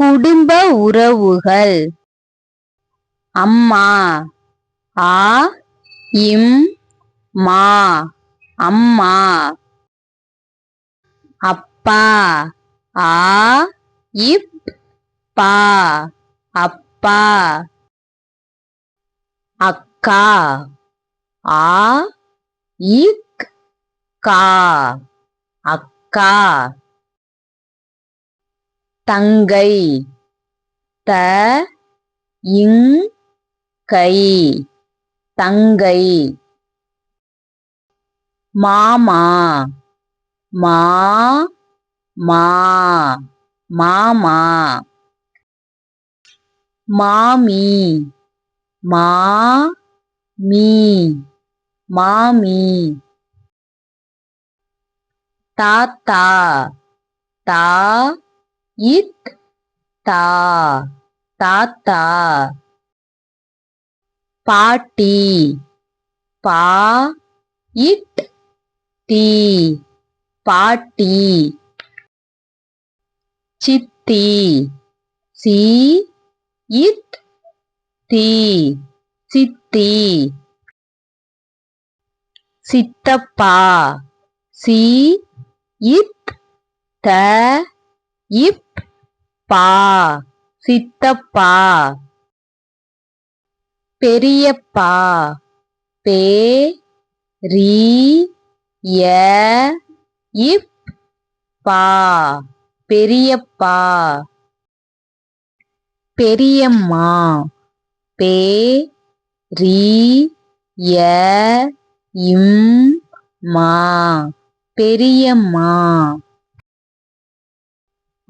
குடும்ப உறவுகள். அம்மா ஆ இம் மா அம்மா. அப்பா ஆ இப் பா அப்பா. அக்கா ஆ இக் கா அக்கா. தங்கை. த இங் கை. தங்கை. மாமா. மா மா மாமா. மாமி. மா மீ மாமி. தாத்தா. தா இத் தா தாத்தா பாட்டி பா இட் டி பாட்டி சித்தி சி இத் தி சித்தி சித்தப்பா சி இத் த இப் பா சித்தப்பா பெரியப்பா பே ரி ய இப் பா பெரியப்பா பெரியம்மா பே ரி ய இம் மா பெரியம்மா.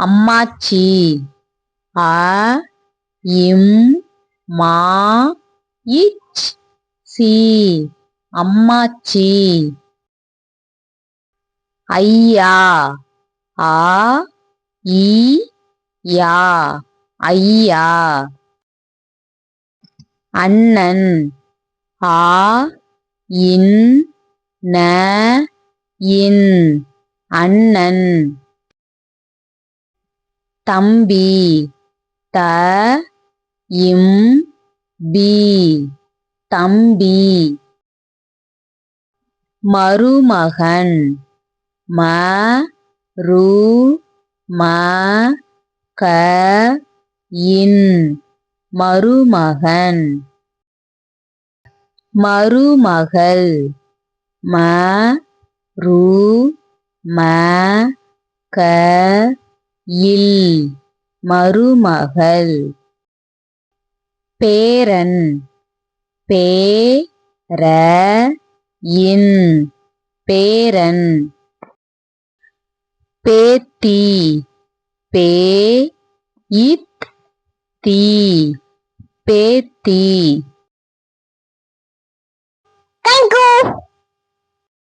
அம்மாச்சி. அ இம் மா இச் சி அம்மாச்சி. ஐயா. ஆ இ யா. ஐயா. அண்ணன். ஆ இன் ந இன். அண்ணன். தம்பி த இம் பி தம்பி. மருமகன் ம ரு ம க இன். மருமகன் மருமகள் ம ரு ம க இல் மருமகள். பேரன். பே ர இன் பேரன். பேத்தி. பே இத் தி பேத்தி. Thank you.